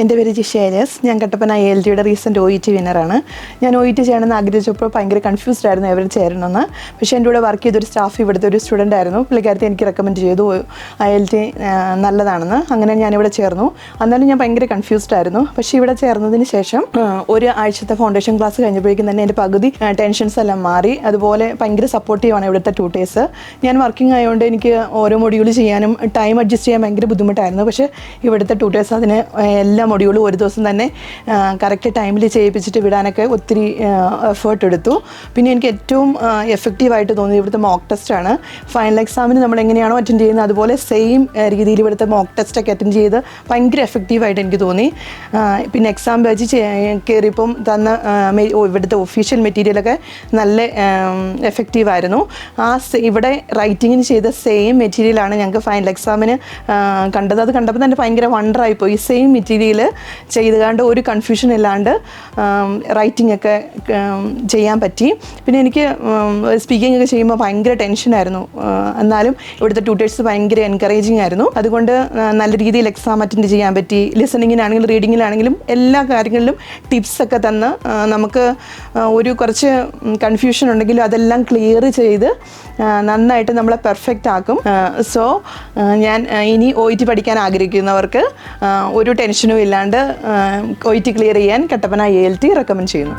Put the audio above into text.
എന്റെ പേര് ജിഷ ഏലിയസ് ഞാൻ കട്ടപ്പന എൽ ജിയുടെ റീസെന്റ് ഒ ഇ ടി വിന്നറാണ് ഞാൻ ഒ ഇ ടി ചെയ്യണമെന്ന് ആഗ്രഹിച്ചപ്പോൾ ഭയങ്കര കൺഫ്യൂസ്ഡ് ആയിരുന്നു എവിടെ ചേരണമെന്ന്. പക്ഷേ എന്റെ കൂടെ വർക്ക് ചെയ്തൊരു സ്റ്റാഫ് ഇവിടുത്തെ ഒരു സ്റ്റുഡന്റ് ആയിരുന്നു. പുള്ളിക്കാരത്തെ എനിക്ക് റെക്കമെൻഡ് ചെയ്തു. എൽ ടി നല്ലതാണെന്ന്. അങ്ങനെ ഞാനിവിടെ ചേർന്നു. അന്നാലും ഞാൻ ഭയങ്കര കൺഫ്യൂസ്ഡ് ആയിരുന്നു. പക്ഷേ ഇവിടെ ചേർന്നതിന് ശേഷം ഒരു ആഴ്ചത്തെ ഫൗണ്ടേഷൻ ക്ലാസ് കഴിഞ്ഞപ്പോഴേക്കും തന്നെ എന്റെ പകുതി ടെൻഷൻസ് എല്ലാം മാറി. അതുപോലെ ഭയങ്കര സപ്പോർട്ടീവാണ് ഇവിടുത്തെ ട്യൂട്ടേഴ്സ് ഞാൻ വർക്കിംഗ് ആയതുകൊണ്ട് എനിക്ക് ഓരോ മൊഡ്യൂൾ ചെയ്യാനും ടൈം അഡ്ജസ്റ്റ് ചെയ്യാൻ ഭയങ്കര ബുദ്ധിമുട്ടായിരുന്നു. പക്ഷേ ഇവിടുത്തെ ട്യൂട്ടേഴ്സ് അതിന് എല്ലാ മൊഡ്യൂളും ഒരു ദിവസം തന്നെ കറക്റ്റ് ടൈമിൽ ചെയ്യിപ്പിച്ചിട്ട് വിടാനൊക്കെ ഒത്തിരി എഫേർട്ട് എടുത്തു. പിന്നെ എനിക്ക് ഏറ്റവും എഫക്റ്റീവായിട്ട് തോന്നിയത് ഇവിടുത്തെ മോക്ക് ടെസ്റ്റാണ് ഫൈനൽ എക്സാമിന് നമ്മൾ എങ്ങനെയാണോ അറ്റൻഡ് ചെയ്യുന്നത് അതുപോലെ സെയിം രീതിയിൽ ഇവിടുത്തെ മോക്ക് ടെസ്റ്റൊക്കെ അറ്റൻഡ് ചെയ്ത് ഭയങ്കര എഫക്റ്റീവായിട്ട് എനിക്ക് തോന്നി. പിന്നെ എക്സാം ബാച്ച് കയറിയപ്പം തന്ന ഇവിടുത്തെ ഒഫീഷ്യൽ മെറ്റീരിയലൊക്കെ നല്ല എഫക്റ്റീവായിരുന്നു ആ ഇവിടെ റൈറ്റിങ്ങിന് ചെയ്ത സെയിം മെറ്റീരിയലാണ് ഞങ്ങൾക്ക് ഫൈനൽ എക്സാമിന് കണ്ടത്. അത് കണ്ടപ്പോൾ തന്നെ ഭയങ്കര വണ്ടറായി പോയി. സെയിം മെറ്റീരിയൽ ചെയ്തുകൊണ്ട് ഒരു കൺഫ്യൂഷൻ ഇല്ലാണ്ട് റൈറ്റിംഗ് ഒക്കെ ചെയ്യാൻ പറ്റി. പിന്നെ എനിക്ക് സ്പീക്കിംഗ് ഒക്കെ ചെയ്യുമ്പോൾ ഭയങ്കര ടെൻഷനായിരുന്നു എന്നാലും ഇവിടുത്തെ ട്യൂട്ടേഴ്സ് ഭയങ്കര എൻകറേജിങ് ആയിരുന്നു. അതുകൊണ്ട് നല്ല രീതിയിൽ എക്സാം അറ്റൻഡ് ചെയ്യാൻ പറ്റി. ലിസണിങ്ങിനാണെങ്കിലും റീഡിങ്ങിനാണെങ്കിലും എല്ലാ കാര്യങ്ങളിലും ടിപ്സൊക്കെ തന്ന് നമുക്ക് ഒരു കുറച്ച് കൺഫ്യൂഷൻ ഉണ്ടെങ്കിലും അതെല്ലാം ക്ലിയർ ചെയ്ത് നന്നായിട്ട് നമ്മളെ പെർഫെക്റ്റ് ആക്കും. സോ ഞാൻ ഇനി ഒ ടി പഠിക്കാൻ ആഗ്രഹിക്കുന്നവർക്ക് ഒരു ടെൻഷനും ഇല്ലാണ്ട് ഒ ക്ലിയർ ചെയ്യാൻ Kattappana A L T recommend ചെയ്യുന്നു.